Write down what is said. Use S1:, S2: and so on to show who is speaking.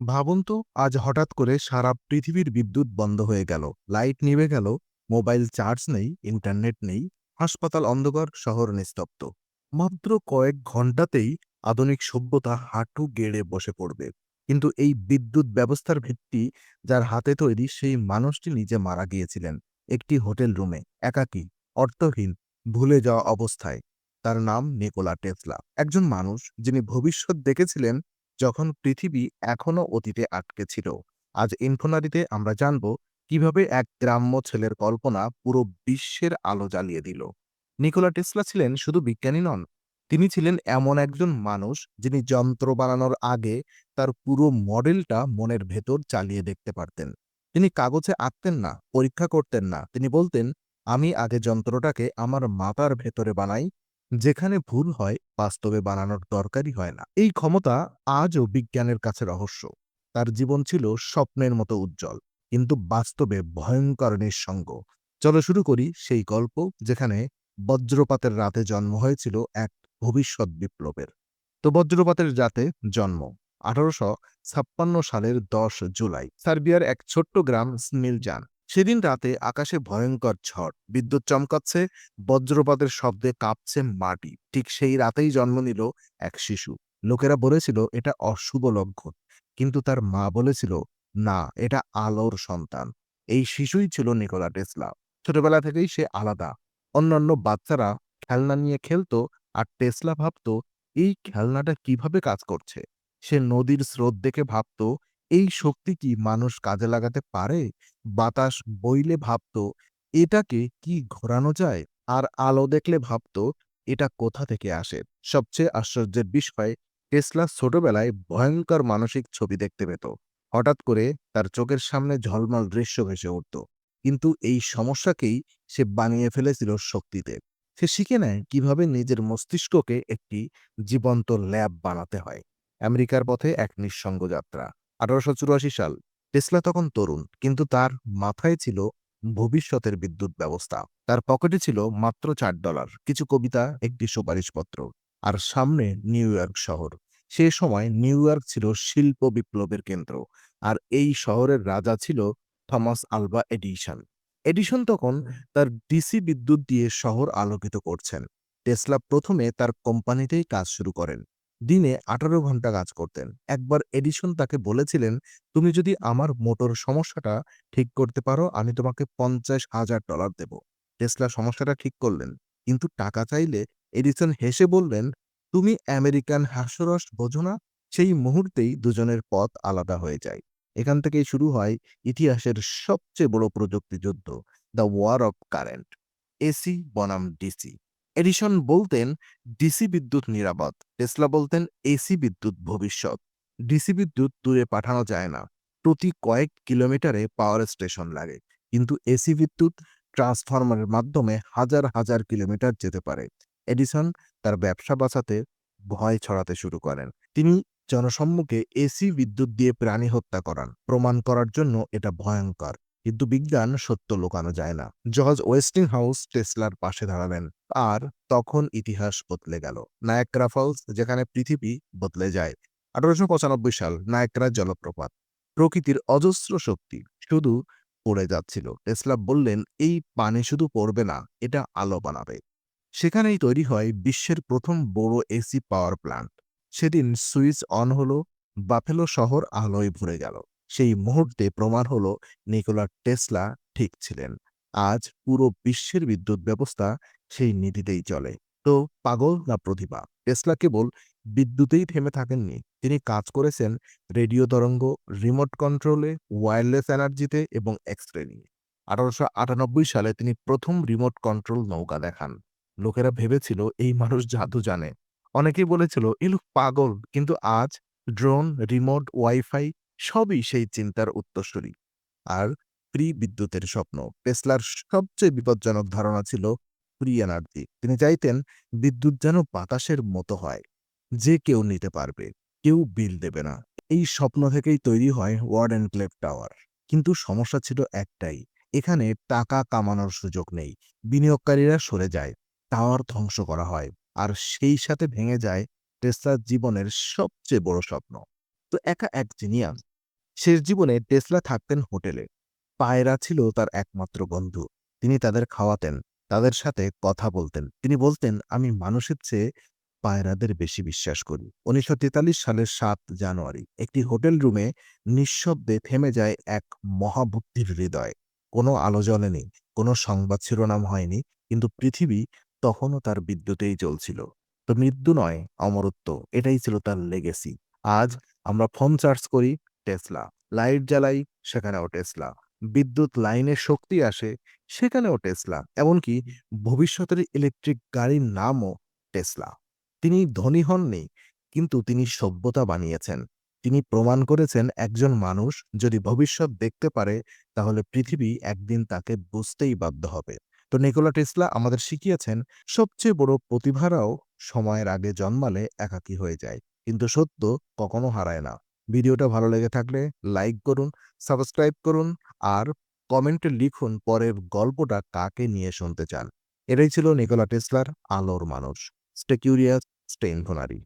S1: ভাবুন তো, আজ হঠাৎ করে সারা পৃথিবীর বিদ্যুৎ বন্ধ হয়ে গেল। লাইট নিভে গেল, মোবাইল চার্জ নেই, ইন্টারনেট নেই, হাসপাতাল অন্ধকার, শহর নিস্তব্ধ। মাত্র কয়েক ঘন্টাতেই আধুনিক সভ্যতা হাঁটু গেড়ে বসে পড়বে। কিন্তু এই বিদ্যুৎ ব্যবস্থার ভিত্তি যার হাতে তৈরি সেই মানুষটি নিজে মারা গিয়েছিলেন, একটি হোটেল রুমে, একাকী, অর্থহীন, ভুলে যাওয়া অবস্থায়। তার নাম নিকোলা টেসলা। একজন মানুষ যিনি ভবিষ্যৎ দেখেছিলেন যখন পৃথিবী এখনও অতীতে আটকে ছিল, আজ ইনফোনারিতে আমরা জানব কীভাবে এক গ্রাম্য ছেলের কল্পনা পুরো বিশ্বের আলো জ্বালিয়ে দিল। নিকোলা টেসলা ছিলেন শুধু বিজ্ঞানী নন, তিনি ছিলেন এমন একজন মানুষ যিনি যন্ত্র বানানোর আগে তার পুরো মডেলটা মনের ভেতর চালিয়ে দেখতে পারতেন। তিনি কাগজে আঁকতেন না, পরীক্ষা করতেন না, তিনি বলতেন, আমি আগে যন্ত্রটাকে আমার মাতার ভেতরে বানাই যেখানে ভুল হয়, বাস্তবে বানানোর দরকারই হয় না। এই ক্ষমতা আজও বিজ্ঞানের কাছে রহস্য। তার জীবন ছিল স্বপ্নের মতো উজ্জ্বল, কিন্তু বাস্তবে ভয়ঙ্কর নিঃসঙ্গ। চলো শুরু করি সেই গল্প যেখানে বজ্রপাতের রাতে জন্ম হয়েছিল এক ভবিষ্যৎ বিপ্লবের। তো বজ্রপাতের রাতে জন্ম, আঠারোশো ছাপ্পান্ন সালের দশ জুলাই। সার্বিয়ার এক ছোট্ট গ্রাম স্মিলজান সেদিন রাতে আকাশে ভয়ঙ্কর ঝড়, বিদ্যুৎ চমকাচ্ছে, বজ্রপাতের শব্দে কাঁপছে মাটি। ঠিক সেই রাতেই জন্ম নিল এক শিশু। লোকেরা বলেছিল, এটা অশুভ লক্ষণ। কিন্তু তার মা বলেছিল, না, এটা আলোর সন্তান। এই শিশুই ছিল নিকোলা টেসলা। ছোটবেলা থেকেই সে আলাদা। অন্যান্য বাচ্চারা খেলনা নিয়ে খেলতো আর টেসলা ভাবত, এই খেলনাটা কীভাবে কাজ করছে? সে নদীর স্রোত দেখে ভাবত এই শক্তি কি মানুষ কাজে লাগাতে পারে? বাতাস বইলে ভাবত, এটাকে কি ঘোরানো যায়? আর আলো দেখলে ভাবত, এটা কোথা থেকে আসে? সবচেয়ে আশ্চর্যের বিষয়, টেসলা ছোটবেলায় ভয়ঙ্কর মানসিক ছবি দেখতে পেত। হঠাৎ করে তার চোখের সামনে ঝলমল দৃশ্য ভেসে উঠত। কিন্তু এই সমস্যাকেই সে বানিয়ে ফেলেছিল শক্তিতে। সে শিখে নেয় কীভাবে নিজের মস্তিষ্ককে একটি জীবন্ত ল্যাব বানাতে হয়। আমেরিকার পথে এক নিঃসঙ্গ যাত্রা। আঠারোশো চুরাশি সাল টেসলা তখন তরুণ, কিন্তু তার মাথায় ছিল ভবিষ্যতের বিদ্যুৎ ব্যবস্থা। তার পকেটে ছিল মাত্র চার ডলার, কিছু কবিতা, একটি সুপারিশপত্র, আর সামনে নিউ ইয়র্ক শহর। সে সময় নিউ ইয়র্ক ছিল শিল্প বিপ্লবের কেন্দ্র, আর এই শহরের রাজা ছিল থমাস আলবা এডিশন এডিশন তখন তার ডিসি বিদ্যুৎ দিয়ে শহর আলোকিত করছেন। টেসলা প্রথমে তার কোম্পানিতেই কাজ শুরু করেন। দিনে আঠারো ঘণ্টা কাজ করতেন। একবার এডিশন তাকে বলেছিলেন, তুমি যদি আমার মোটর সমস্যাটা ঠিক করতে পারো, আমি তোমাকে পঞ্চাশ হাজার ডলার দেব। টেসলা সমস্যাটা ঠিক করলেন। কিন্তু টাকা চাইলে এডিসন হেসে বললেন, তুমি আমেরিকান হাস্যরস বোঝো না, সেই মুহূর্তেই দুজনের পথ আলাদা হয়ে যায়। এখান থেকেই শুরু হয় ইতিহাসের সবচেয়ে বড় প্রযুক্তি যুদ্ধ the war of current AC বনাম ডিসি। এডিশন বলতেন, ডিসি বিদ্যুৎ নিরাপদ। টেসলা বলতেন, এসি বিদ্যুৎ ভবিষ্যৎ। ডিসি বিদ্যুৎ দূরে পাঠানো যায় না। প্রতি কয়েক কিলোমিটারে পাওয়ার স্টেশন লাগে। কিন্তু এসি বিদ্যুৎ ট্রান্সফরমারের মাধ্যমে হাজার হাজার কিলোমিটার যেতে পারে। এডিসন তার ব্যবসা বাঁচাতে ভয় ছড়াতে শুরু করেন। তিনি জনসম্মুখে এসি বিদ্যুৎ দিয়ে প্রাণী হত্যা করান। প্রমাণ করার জন্য এটা ভয়ঙ্কর। কিন্তু বিজ্ঞান সত্য লুকানো যায় না। জর্জ ওয়েস্টিং হাউস টেসলার পাশে দাঁড়ালেন, আর তখন ইতিহাস বদলে গেল। নায়াগ্রা ফলস, যেখানে পৃথিবী বদলে যায়। আঠারোশো পঁচানব্বই সাল নায়াগ্রা জলপ্রপাত। প্রকৃতির অজস্র শক্তি শুধু পড়ে যাচ্ছিল। টেসলা বললেন, এই পানি শুধু পড়বে না, এটা আলো বানাবে। সেখানেই তৈরি হয় বিশ্বের প্রথম বড় এসি পাওয়ার প্ল্যান্ট সেদিন সুইচ অন হলো, বাফেলো শহর আলোয় ভরে গেল। সেই মুহূর্তে প্রমাণ হলো নিকোলা টেসলা ঠিক ছিলেন। আজ পুরো বিশ্বের বিদ্যুৎ ব্যবস্থা সেই নীতিতেই চলে। তো পাগল না প্রতিভা? টেসলা কেবল বিদ্যুতেই থেমে থাকেননি। তিনি কাজ করেছেন রেডিও তরঙ্গ, রিমোট কন্ট্রোলে ওয়্যারলেস এনার্জিতে এবং এক্স রে নিয়ে। আঠারোশো আটানব্বই সালে তিনি প্রথম রিমোট কন্ট্রোল নৌকা দেখান। লোকেরা ভেবেছিল এই মানুষ জাদু জানে। অনেকেই বলেছিল, এ লোক পাগল। কিন্তু আজ ড্রোন, রিমোট, ওয়াইফাই সবই সেই চিন্তার উত্তরসূরি। আর ফ্রি বিদ্যুতের স্বপ্ন, টেসলার সবচেয়ে বিপজ্জনক ধারণা ছিল ফ্রি এনার্জি। তিনি চাইতেন বিদ্যুৎ যেন বাতাসের মতো হয়, যে কেউ নিতে পারবে, কেউ বিল দেবে না। এই স্বপ্ন থেকেই তৈরি হয় ওয়ার্ড অ্যান্ড ক্লেভ টাওয়ার। কিন্তু সমস্যা ছিল একটাই, এখানে টাকা কামানোর সুযোগ নেই, বিনিয়োগকারীরা সরে যায়, টাওয়ার ধ্বংস করা হয়, আর সেই সাথে ভেঙে যায় টেসলার জীবনের সবচেয়ে বড় স্বপ্ন। তো একা এক জিনিয়াস শেষ জীবনে টেসলা থাকতেন হোটেলে। পায়রা ছিল তার একমাত্র বন্ধু। তিনি তাদের খাওয়াতেন, তাদের সাথে কথা বলতেন। তিনি বলতেন, আমি মানুষের চেয়ে পায়রাদের বেশি বিশ্বাস করি। উনিশশো তেতাল্লিশ সালের সাত জানুয়ারি, একটি হোটেল রুমে নিঃশব্দে থেমে যায় এক মহাবুদ্ধির হৃদয়। কোনো আলো জ্বলেনি কোনো সংবাদ শিরোনাম হয়নি, কিন্তু পৃথিবী তখনও তার বিদ্যুতেই চলছিল তো মৃত্যু নয়, অমরত্ব, এটাই ছিল তার লেগেসি আজ আমরা ফোন চার্জ করি টেসলা। লাইট জ্বালাই সেখানেও টেসলা। বিদ্যুৎ লাইনের শক্তি আসে সেখানেও টেসলা। এমনকি ভবিষ্যতের ইলেকট্রিক গাড়ির নামও টেসলা। তিনি ধনী হননি, কিন্তু তিনি সভ্যতা বানিয়েছেন। তিনি প্রমাণ করেছেন একজন মানুষ যদি ভবিষ্যৎ দেখতে পারে, তাহলে পৃথিবী একদিন তাকে বুঝতেই বাধ্য হবে। তো নিকোলা টেসলা আমাদের শিখিয়েছেন, সবচেয়ে বড় প্রতিভারাও সময়ের আগে জন্মালে একাকী হয়ে যায়। কিন্তু সত্য কখনো হারায় না। ভিডিওটা ভালো লেগে থাকলে লাইক করুন, সাবস্ক্রাইব করুন আর কমেন্টে লিখুন পরের গল্পটা কাকে নিয়ে শুনতে চান। এটাই ছিল নিকোলা টেসলার আলোর মানুষ। Stay curious, stay ইনফোনারি